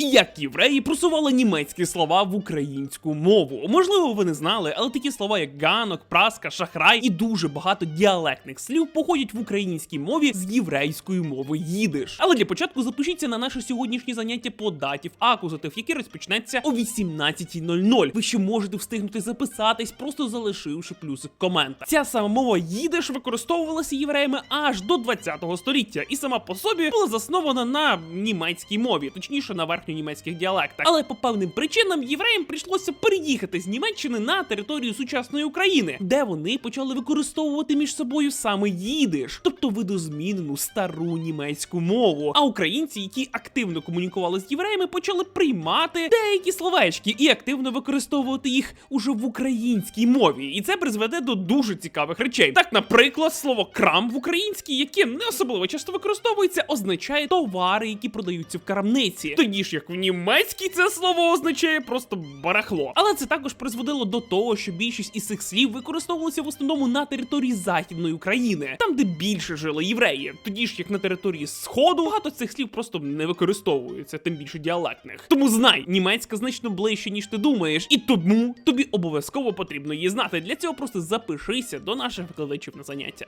Як євреї просували німецькі слова в українську мову. Можливо, ви не знали, але такі слова, як ганок, праска, шахрай і дуже багато діалектних слів походять в українській мові з єврейської мови їдиш. Але для початку запишіться на наше сьогоднішнє заняття по датів акузатив, яке розпочнеться о 18.00. Ви ще можете встигнути записатись, просто залишивши плюсик комента. Ця сама мова їдиш використовувалася євреями аж до 20 століття, і сама по собі була заснована на німецькій мові, точніше на верхньонімецьких діалектах. Але по певним причинам євреям прийшлося переїхати з Німеччини на територію сучасної України, де вони почали використовувати між собою саме їдиш, тобто видозмінену стару німецьку мову. А українці, які активно комунікували з євреями, почали приймати деякі словечки і активно використовувати їх уже в українській мові. І це призведе до дуже цікавих речей. Так, наприклад, слово крам в українській, яке не особливо часто використовується, означає товари, які продаються в крамниці. Тоді ж як в німецькій це слово означає просто барахло. Але це також призводило до того, що більшість із цих слів використовувалися в основному на території західної України, там де більше жили євреї. Тоді ж як на території сходу багато цих слів просто не використовується, тим більше діалектних. Тому знай, німецька значно ближче, ніж ти думаєш, і тому тобі обов'язково потрібно її знати. Для цього просто запишися до наших викладачів на заняття.